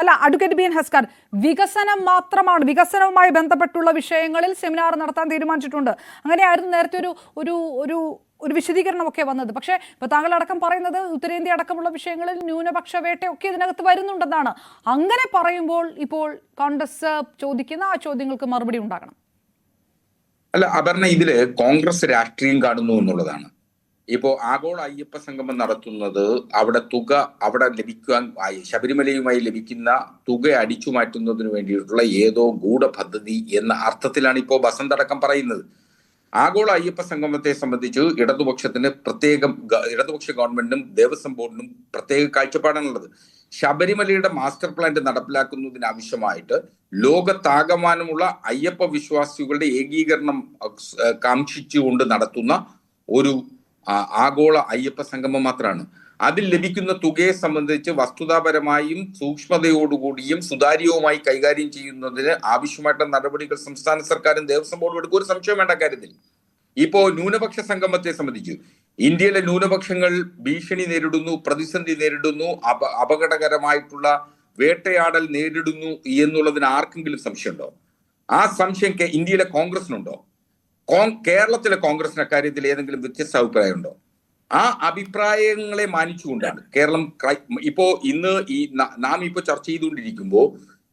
അല്ല advocate B N Haskar വികസനം മാത്രമാണ് വികസനവുമായി ബന്ധപ്പെട്ടുള്ള വിഷയങ്ങളിൽ സെമിനാർ നടത്താൻ തീരുമാനിച്ചിട്ടുണ്ട്. അങ്ങനെയായിരുന്നു നേരത്തെ ഒരു ഒരു ഒരു ഒരു വിശദീകരണമൊക്കെ വന്നത്. പക്ഷേ ഇപ്പോൾ താങ്കൾ അടക്കം പറയുന്നത് ഉത്തരേന്ത്യ അടക്കമുള്ള വിഷയങ്ങളിൽ ന്യൂനപക്ഷ വേട്ടയൊക്കെ ഇതിനകത്ത് വരുന്നുണ്ടെന്നാണ്. അങ്ങനെ പറയുമ്പോൾ ഇപ്പോൾ കോൺഗ്രസ് ചോദിക്കുന്ന ആ ചോദ്യങ്ങൾക്ക് മറുപടി ഉണ്ടാകണം. അല്ല അപർണ ഇതിൽ കോൺഗ്രസ് രാഷ്ട്രീയം കാണുന്നു എന്നുള്ളതാണ്. ഇപ്പോ ആഗോള അയ്യപ്പ സംഗമം നടത്തുന്നത് അവിടെ തുക അവിടെ ലഭിക്കാൻ ശബരിമലയുമായി ലഭിക്കുന്ന തുക അടിച്ചു മാറ്റുന്നതിന് വേണ്ടിയിട്ടുള്ള ഏതോ ഗൂഢപദ്ധതി എന്ന അർത്ഥത്തിലാണ് ഇപ്പോൾ ബസന്തടക്കം പറയുന്നത്. ആഗോള അയ്യപ്പ സംഗമത്തെ സംബന്ധിച്ച് ഇടതുപക്ഷത്തിന് പ്രത്യേകം ഇടതുപക്ഷ ഗവൺമെന്റിനും ദേവസ്വം ബോർഡിനും പ്രത്യേക കാഴ്ചപ്പാടാണുള്ളത്. ശബരിമലയുടെ മാസ്റ്റർ പ്ലാൻ നടപ്പിലാക്കുന്നതിന് ആവശ്യമായിട്ട് ലോകത്താകമാനമുള്ള അയ്യപ്പ വിശ്വാസികളുടെ ഏകീകരണം കാക്ഷിച്ചുകൊണ്ട് നടത്തുന്ന ഒരു ആഗോള അയ്യപ്പ സംഗമം മാത്രമാണ് അതിൽ ലഭിക്കുന്ന തുകയെ സംബന്ധിച്ച് വസ്തുതാപരമായും സൂക്ഷ്മതയോടുകൂടിയും സുതാര്യവുമായി കൈകാര്യം ചെയ്യുന്നതിന് ആവശ്യമായിട്ടുള്ള നടപടികൾ സംസ്ഥാന സർക്കാരും ദേവസ്വം ബോർഡും എടുക്കും. ഒരു സംശയം വേണ്ട കാര്യത്തിൽ. ഇപ്പോ ന്യൂനപക്ഷ സംഗമത്തെ സംബന്ധിച്ച് ഇന്ത്യയിലെ ന്യൂനപക്ഷങ്ങൾ ഭീഷണി നേരിടുന്നു പ്രതിസന്ധി നേരിടുന്നു അപ അപകടകരമായിട്ടുള്ള വേട്ടയാടൽ നേരിടുന്നു എന്നുള്ളതിന് ആർക്കെങ്കിലും സംശയമുണ്ടോ? ആ സംശയം ഇന്ത്യയിലെ കോൺഗ്രസിനുണ്ടോ? കോൺ കേരളത്തിലെ കോൺഗ്രസിന് അക്കാര്യത്തിൽ ഏതെങ്കിലും വ്യത്യസ്ത അഭിപ്രായമുണ്ടോ? ആ അഭിപ്രായങ്ങളെ മാനിച്ചുകൊണ്ടാണ് കേരളം ഇപ്പോ ഇന്ന് ഈ ന- ഇപ്പോ ചർച്ച ചെയ്തുകൊണ്ടിരിക്കുമ്പോൾ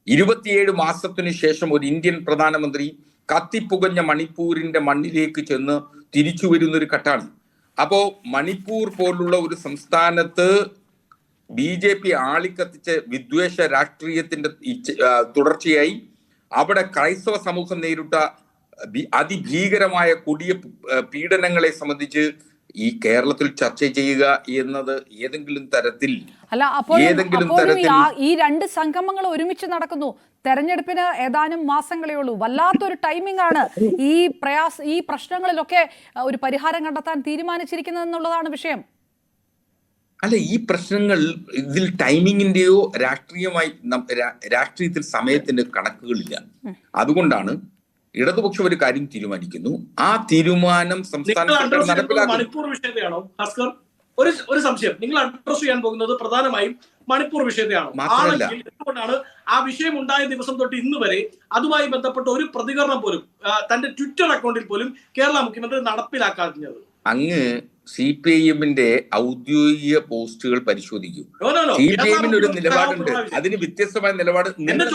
ഇരുപത്തിയേഴ് മാസത്തിനു ശേഷം ഒരു ഇന്ത്യൻ പ്രധാനമന്ത്രി കത്തിപ്പുകഞ്ഞ മണിപ്പൂരിന്റെ മണ്ണിലേക്ക് ചെന്ന് തിരിച്ചു വരുന്ന ഒരു ഘട്ടാണ്. അപ്പോ മണിപ്പൂർ പോലുള്ള ഒരു സംസ്ഥാനത്ത് ബി ജെ പി ആളിക്കത്തിച്ച വിദ്വേഷ രാഷ്ട്രീയത്തിന്റെ തുടർച്ചയായി അവിടെ ക്രൈസ്തവ സമൂഹം നേരിട്ട അതിഭീകരമായ കൊടിയ പീഡനങ്ങളെ സംബന്ധിച്ച് ഈ കേരളത്തിൽ ചർച്ച ചെയ്യുക എന്നത് ഏതെങ്കിലും തരത്തിൽ അല്ല അപ്പോൾ ഏതെങ്കിലും തരത്തിൽ- ഈ രണ്ട് സംഗമങ്ങൾ ഒരുമിച്ച് നടക്കുന്നു. തെരഞ്ഞെടുപ്പിന് ഏതാനും മാസങ്ങളേ ഉള്ളൂ. വല്ലാത്തൊരു ടൈമിംഗ് ആണ് ഈ പ്രയാസ ഈ പ്രശ്നങ്ങളിലൊക്കെ ഒരു പരിഹാരം കണ്ടെത്താൻ തീരുമാനിച്ചിരിക്കുന്നത് എന്നുള്ളതാണ് വിഷയം. അല്ല ഈ പ്രശ്നങ്ങൾ ഇതിൽ ടൈമിങ്ങിന്റെയോ രാഷ്ട്രീയമായി രാഷ്ട്രീയത്തിൽ സമയത്തിന്റെ കണക്കുകളില്ല. അതുകൊണ്ടാണ് ഇടതുപക്ഷം ഒരു കാര്യം തീരുമാനിക്കുന്നു. ആ തീരുമാനം സംസ്ഥാന മണിപ്പൂർ വിഷയത്തെയാണോ? ഭാസ്കർ ഒരു ഒരു സംശയം. നിങ്ങൾ അഡ്രസ് ചെയ്യാൻ പോകുന്നത് പ്രധാനമായും മണിപ്പൂർ വിഷയത്തെയാണോ. ആണെങ്കിൽ എന്തുകൊണ്ടാണ് ആ വിഷയം ഉണ്ടായ ദിവസം തൊട്ട് ഇന്ന് വരെ അതുമായി ബന്ധപ്പെട്ട ഒരു പ്രതികരണം പോലും തന്റെ ട്വിറ്റർ അക്കൗണ്ടിൽ പോലും കേരള മുഖ്യമന്ത്രി നടപ്പിലാക്കാഞ്ഞത് അങ്ങ് സി പി ഐ എമ്മിന്റെ ഔദ്യോഗിക പോസ്റ്റുകൾ പരിശോധിക്കൂ. സി പി ഐ എമ്മിന് ഒരു നിലപാടുണ്ട്. അതിന് വ്യത്യസ്തമായ നിലപാട് നിങ്ങൾ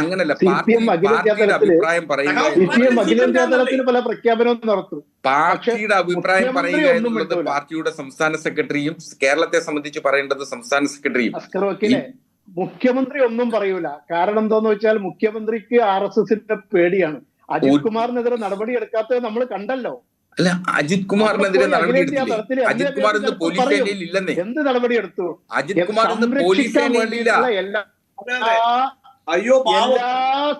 അങ്ങനല്ല. പാർട്ടിയുടെ അഭിപ്രായം പറയുക പാർട്ടിയുടെ അഭിപ്രായം പറയുക എന്നുള്ളത് പാർട്ടിയുടെ സംസ്ഥാന സെക്രട്ടറിയും കേരളത്തെ സംബന്ധിച്ച് പറയേണ്ടത് സംസ്ഥാന സെക്രട്ടറിയും. മുഖ്യമന്ത്രി ഒന്നും പറയൂല. കാരണം എന്താന്ന് വെച്ചാൽ മുഖ്യമന്ത്രിക്ക് ആർ എസ് എസിന്റെ പേടിയാണ്. അജിത് കുമാറിനെതിരെ നടപടി എടുക്കാത്തത് നമ്മൾ കണ്ടല്ലോ. അല്ല അജിത് കുമാറിനെതിരെ അപ്പോൾ നടപടി എടുത്തില്ല? എടുത്തില്ലേ അജിത് കുമാർ ഇന്ന് പോലീസ്. സേനയിൽ ഇല്ലെന്നേ. എന്ത് നടപടി എടുത്തു അജിത് കുമാർ ഇന്ന് പോലീസ് അതെ. അയ്യോ എല്ലാ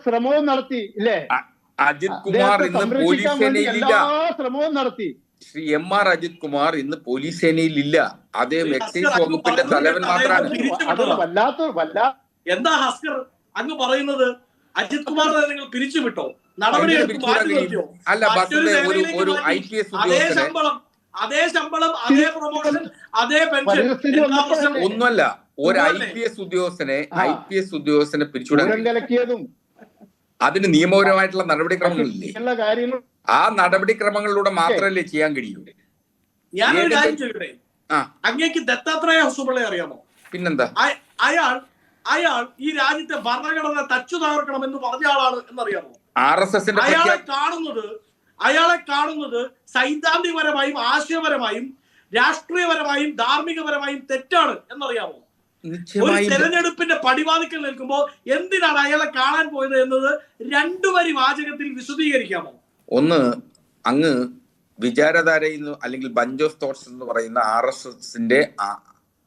ശ്രമവും നടത്തി ഇല്ലേ? അജിത് കുമാർ ഇന്ന് പോലീസ് സേനയിൽ ഇല്ല. സേനയിലില്ല എല്ലാ ശ്രമവും നടത്തി. ശ്രീ എം ആർ അജിത് കുമാർ ഇന്ന് പോലീസ് സേനയിൽ ഇല്ല. അദ്ദേഹം എക്സൈസ് വകുപ്പിന്റെ തലവൻ മാത്രമാണ് എന്താ ഹസ്കർ അങ്ങ് പറയുന്നത്? അജിത് കുമാറിനെ നിങ്ങൾ പിരിച്ചുവിട്ടോ? നടപടി അല്ല ബസ്സിലെ ഒരു ഐ പി എസ് അതേ ഉദ്യോഗസ്ഥനെ അതേ ശമ്പളം അതേ പ്രൊമോഷൻ അതേ പെൻഷൻ? ഒന്നുമല്ല ഒരു ഐ പി എസ് ഉദ്യോഗസ്ഥനെ. ഐ പി എസ് ഉദ്യോഗസ്ഥനെ പിരിച്ചുവിടാൻ അതിന് നിയമപരമായിട്ടുള്ള നടപടിക്രമങ്ങളില്ലേ? ആ നടപടിക്രമങ്ങളിലൂടെ മാത്രമല്ലേ ചെയ്യാൻ കഴിയൂ. ഞാനൊരു കാര്യം ചെയ്യട്ടെ ആ. അങ്ങേക്ക് ദത്താത്രേയ ഹസുബളെ അറിയാമോ? പിന്നെന്താ? അയാൾ അയാൾ ഈ രാജ്യത്തെ ഭരണഘടന തച്ചു തകർക്കണം എന്ന് പറഞ്ഞ ആളാണ് എന്നറിയാമോ? ആർ എസ് എസിന്റെ അയാളെ കാണുന്നത് അയാളെ കാണുന്നത് സൈദ്ധാന്തികപരമായും ആശയപരമായും രാഷ്ട്രീയപരമായും ധാർമ്മികപരമായും തെറ്റാണ് എന്നറിയാമോ? ഒരു തെരഞ്ഞെടുപ്പിന്റെ പടിവാതിക്കൽ നിൽക്കുമ്പോൾ എന്തിനാണ് അയാളെ കാണാൻ പോയത് എന്നത് രണ്ടു വരി വാചകത്തിൽ വിശദീകരിക്കാമോ? ഒന്ന് അങ്ങ് വിചാരധാരയിൽ നിന്ന് അല്ലെങ്കിൽ ബഞ്ച് ഓഫ് തോട്ട്സ് എന്ന് പറയുന്ന ആർ എസ് എസിന്റെ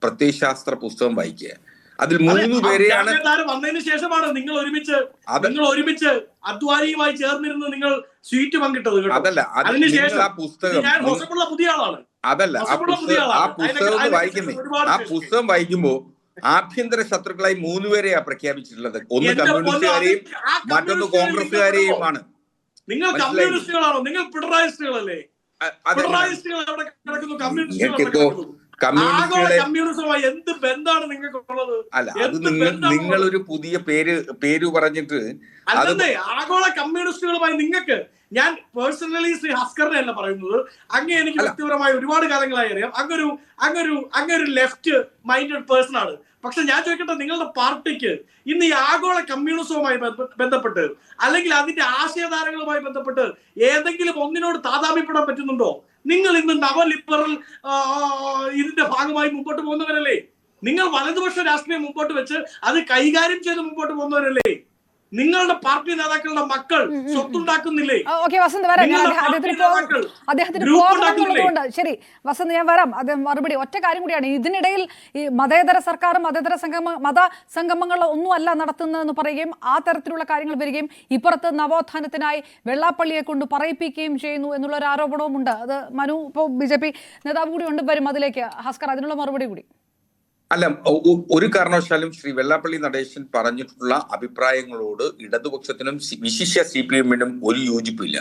പ്രത്യയശാസ്ത്ര പുസ്തകം വായിക്കുക. അതിൽ മൂന്ന് പേരെയാണ് വന്നതിന് ശേഷമാണ് നിങ്ങൾ ഒരുമിച്ച് നിങ്ങൾ ഒരുമിച്ച് അദ്വാനിയുമായി ചേർന്നിരുന്ന് നിങ്ങൾ സ്വീറ്റ് പങ്കിട്ടത് കേട്ടോ. അതല്ല അതിനുശേഷം ആ പുസ്തകം ഞാൻ പുതിയ ആളാണ്. അതല്ല ആ പുസ്തകം ആ പുസ്തകം വായിക്കുന്നേ. ആ പുസ്തകം വായിക്കുമ്പോ ആഭ്യന്തര ശത്രുക്കളായി മൂന്നുപേരെയാ പ്രഖ്യാപിച്ചിട്ടുള്ളത്. ഒന്ന് കമ്മ്യൂണിസ്റ്റുകാരെയും മറ്റൊന്ന് കോൺഗ്രസുകാരെയുമാണ് നിങ്ങൾ. കമ്മ്യൂണിസ്റ്റുകളാണോ? നിങ്ങൾ പിണറായിസ്റ്റുകളല്ലേ പിണറായിസ്റ്റുകൾ എവിടെ കിടക്കുന്നു കമ്മ്യൂണിസ്റ്റുകൾ എന്ത് ബന്ധമാണ് അല്ല അത് നിങ്ങൾ നിങ്ങളൊരു പുതിയ പേര് പേര് പറഞ്ഞിട്ട് അതെ അല്ലെന്നേ ആഗോള കമ്മ്യൂണിസ്റ്റുകളുമായി നിങ്ങൾക്ക് ഞാൻ പേഴ്സണലി ശ്രീ ഹസ്കറിനെ അല്ല പറയുന്നത്. അങ്ങ് എനിക്ക്. വ്യക്തിപരമായി ഒരുപാട് കാലങ്ങളായി അറിയാം. അങ്ങൊരു അങ്ങൊരു അങ്ങൊരു ലെഫ്റ്റ് മൈൻഡഡ് പേഴ്സൺ ആണ് പക്ഷെ ഞാൻ ചോദിക്കട്ടെ നിങ്ങളുടെ പാർട്ടിക്ക് ഇന്ന് ഈ ആഗോള കമ്മ്യൂണിസവുമായി ബന്ധ- ബന്ധപ്പെട്ട് അല്ലെങ്കിൽ അതിന്റെ ആശയധാരകളുമായി ബന്ധപ്പെട്ട് ഏതെങ്കിലും ഒന്നിനോട് താതാമ്യപ്പെടാൻ പറ്റുന്നുണ്ടോ? നിങ്ങൾ ഇന്ന് നവ ലിബറൽ ഇതിന്റെ ഭാഗമായി മുമ്പോട്ട് പോകുന്നവരല്ലേ? നിങ്ങൾ വലതുപക്ഷ രാഷ്ട്രീയം മുമ്പോട്ട് വെച്ച് അത് കൈകാര്യം ചെയ്ത് മുമ്പോട്ട് പോകുന്നവരല്ലേ? നിങ്ങളുടെ പാർട്ടി നേതാക്കളുടെ മക്കൾ സ്വത്തുണ്ടാക്കുന്നില്ലേ? ഓക്കെ വസന്ത് വരാം. അദ്ദേഹത്തിന് ശരി വസന്ത് ഞാൻ വരാം. അത് മറുപടി ഒറ്റ കാര്യം കൂടിയാണ്. ഇതിനിടയിൽ ഈ മതേതര സർക്കാരും മതേതര സംഗമ മത സംഗമങ്ങൾ ഒന്നുമല്ല നടത്തുന്നതെന്ന് പറയുകയും ആ തരത്തിലുള്ള കാര്യങ്ങൾ വരികയും ഇപ്പുറത്ത് നവോത്ഥാനത്തിനായി വെള്ളാപ്പള്ളിയെ കൊണ്ട് പറയിപ്പിക്കുകയും ചെയ്യുന്നു എന്നുള്ള ഒരു ആരോപണവും ഉണ്ട് അത് മനു ഇപ്പോൾ ബി ജെ പി നേതാവ് കൂടി ഉണ്ട്. വരും അതിലേക്ക്. ഹസ്കർ അതിനുള്ള മറുപടി കൂടി. അല്ല ഒരു കാരണവശാലും ശ്രീ വെള്ളാപ്പള്ളി നടേശൻ പറഞ്ഞിട്ടുള്ള അഭിപ്രായങ്ങളോട് ഇടതുപക്ഷത്തിനും വിശിഷ്യ സി പി എമ്മിനും ഒരു യോജിപ്പില്ല.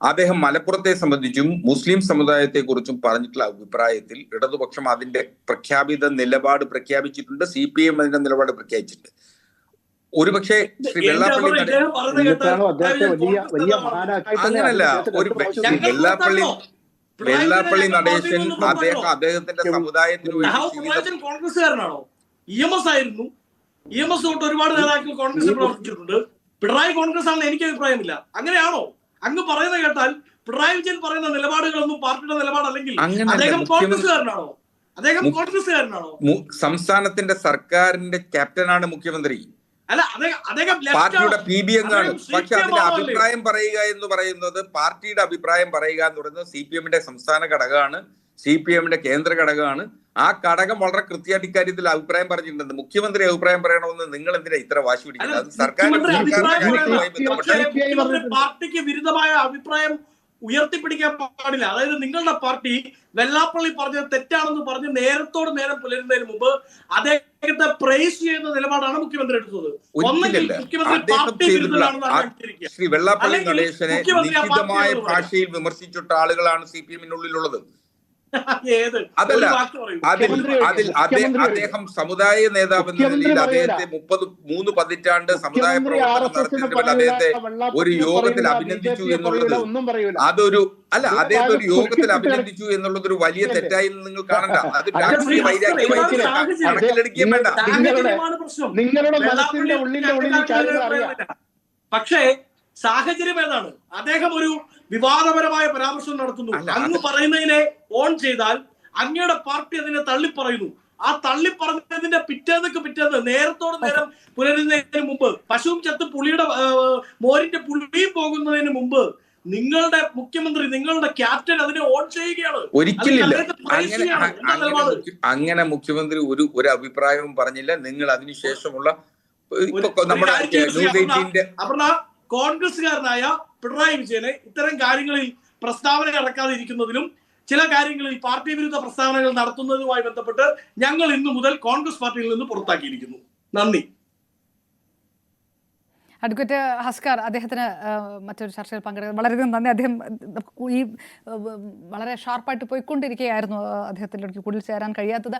അദ്ദേഹം മലപ്പുറത്തെ സംബന്ധിച്ചും മുസ്ലിം സമുദായത്തെ കുറിച്ചും പറഞ്ഞിട്ടുള്ള അഭിപ്രായത്തിൽ ഇടതുപക്ഷം അതിന്റെ പ്രഖ്യാപിത നിലപാട് പ്രഖ്യാപിച്ചിട്ടുണ്ട് സി പി എം അതിന്റെ നിലപാട് പ്രഖ്യാപിച്ചിട്ടുണ്ട്. ഒരുപക്ഷെ ശ്രീ വെള്ളാപ്പള്ളി. അങ്ങനല്ല ഒരു ശ്രീ വെള്ളാപ്പള്ളി വെള്ളാപ്പള്ളി നടേശൻ അദ്ദേഹം അദ്ദേഹത്തിന്റെ സമുദായത്തിന് വേണ്ടി കോൺഗ്രസ്സുകാരനാണോ? ഇ എം എസ് ആയിരുന്നു. ഇ എം എസ് തൊട്ട് ഒരുപാട് നേതാക്കൾ കോൺഗ്രസ് പ്രവർത്തിച്ചിട്ടുണ്ട്. പിണറായി കോൺഗ്രസ് ആണെന്ന് എനിക്ക് അഭിപ്രായമില്ല. അങ്ങനെയാണോ? അങ്ങ് പറയുന്നത് കേട്ടാൽ പിണറായി വിജയൻ പറയുന്ന നിലപാടുകളൊന്നും പാർട്ടിയുടെ നിലപാടല്ലെങ്കിൽ അദ്ദേഹം കോൺഗ്രസ്സുകാരനാണോ? അദ്ദേഹം കോൺഗ്രസ്സുകാരനാണോ? സംസ്ഥാനത്തിന്റെ സർക്കാരിന്റെ ക്യാപ്റ്റനാണ് മുഖ്യമന്ത്രി. അല്ല അദ്ദേഹം അദ്ദേഹം പാർട്ടിയുടെ? പി ബി എന്നാണ് പക്ഷെ അതിന്റെ അഭിപ്രായം പറയുക എന്ന് പറയുന്നത് പാർട്ടിയുടെ അഭിപ്രായം പറയുക എന്ന് പറയുന്നത് സി പി എമ്മിന്റെ സംസ്ഥാന ഘടകമാണ് സി പി എമ്മിന്റെ കേന്ദ്ര ഘടകമാണ്. ആ ഘടകം വളരെ കൃത്യമായിട്ട് ഇക്കാര്യത്തിൽ അഭിപ്രായം പറഞ്ഞിട്ടുണ്ട്. മുഖ്യമന്ത്രി അഭിപ്രായം പറയണമെന്ന് നിങ്ങൾ എന്തിനാ ഇത്ര വാശി പിടിക്കുന്നത്? അത് സർക്കാർ. പാർട്ടിക്ക് വിരുദ്ധമായ അഭിപ്രായം ഉയർത്തിപ്പിടിക്കാൻ പാടില്ല. അതായത് നിങ്ങളുടെ പാർട്ടി വെള്ളാപ്പള്ളി പറഞ്ഞത് തെറ്റാണെന്ന് പറഞ്ഞ് നേരത്തോട് നേരം പുലരുന്നതിന് മുമ്പ് അദ്ദേഹത്തെ പ്രൈസ് ചെയ്യുന്ന നിലപാടാണ് മുഖ്യമന്ത്രി എടുത്തത്. ഒന്നെങ്കിൽ മുഖ്യമന്ത്രി പാർട്ടി ശ്രീ വെള്ളാപ്പള്ളി നടേശനെ ഭാഷയിൽ വിമർശിച്ചിട്ട ആളുകളാണ് സി പി എമ്മിനുള്ളിലുള്ളത്. അതല്ല. അതിൽ അതിൽ അദ്ദേഹം സമുദായ നേതാവ് എന്ന നിലയിൽ അദ്ദേഹത്തെ മുപ്പത് മൂന്ന് പതിറ്റാണ്ട് സമുദായ പ്രവർത്തനം RSS നെ നടത്തിയതിന് പറയൂല, അദ്ദേഹത്തെ ഒരു യോഗത്തിൽ അഭിനന്ദിച്ചു എന്നുള്ളത് അതൊരു അല്ല അദ്ദേഹത്തെ ഒരു യോഗത്തിൽ അഭിനന്ദിച്ചു എന്നുള്ളത് ഒരു വലിയ? തെറ്റായി നിങ്ങൾ കാണണ്ട. അത് രാഷ്ട്രീയ ഹസ്കർ, കണക്കിലെടുക്കുകയും വേണ്ട. നിങ്ങളുടെ- പ്രശ്നം. നിങ്ങളുടെ മനസ്സിന്റെ ഉള്ളിന്റെ ഉള്ളിൽ പക്ഷേ സാഹചര്യം ഏതാണ്? അദ്ദേഹം ഒരു വിവാദപരമായ പരാമർശം നടത്തുന്നു. അങ്ങ് പറയുന്നതിനെ ഓൺ ചെയ്താൽ അങ്ങയുടെ പാർട്ടി അതിനെ തള്ളിപ്പറയുന്നു. ആ തള്ളിപ്പറഞ്ഞതിന്റെ പിറ്റേന്നൊക്കെ പിറ്റേന്ന് നേരത്തോട് നേരം പുലരുന്നതിന് മുമ്പ് പശുവും ചത്ത് പുളിയുടെ മോരിന്റെ പുളിയും പോകുന്നതിന് മുമ്പ് നിങ്ങളുടെ മുഖ്യമന്ത്രി നിങ്ങളുടെ ക്യാപ്റ്റൻ അതിനെ ഓൺ ചെയ്യുകയാണ്. ഒരിക്കലില്ല അങ്ങനെ മുഖ്യമന്ത്രി ഒരു ഒരു അഭിപ്രായവും പറഞ്ഞില്ല. നിങ്ങൾ അതിനുശേഷമുള്ള നമ്മുടെ കാര്യം പിണറായി വിജയനെ ഇത്തരം കാര്യങ്ങളിൽ പ്രസ്താവന ഇറക്കാതിരിക്കുന്നതിലും ചില കാര്യങ്ങളിൽ പാർട്ടി വിരുദ്ധ പ്രസ്താവനകൾ നടത്തുന്നതുമായി ബന്ധപ്പെട്ട് ഞങ്ങൾ ഇന്നു മുതൽ കോൺഗ്രസ് പാർട്ടിയിൽ നിന്ന് പുറത്താക്കിയിരിക്കുന്നു. നന്ദി. അഡ്വക്കേറ്റ് ഹസ്കാർ അദ്ദേഹത്തിന് മറ്റൊരു ചർച്ചയിൽ പങ്കെടുക്കാൻ വളരെയധികം നന്ദി. അദ്ദേഹം ഈ വളരെ ഷാർപ്പായിട്ട് പോയിക്കൊണ്ടിരിക്കുകയായിരുന്നു അദ്ദേഹത്തിന്റെ അദ്ദേഹത്തിന്റെ കൂടുതൽ ചേരാൻ കഴിയാത്തത്.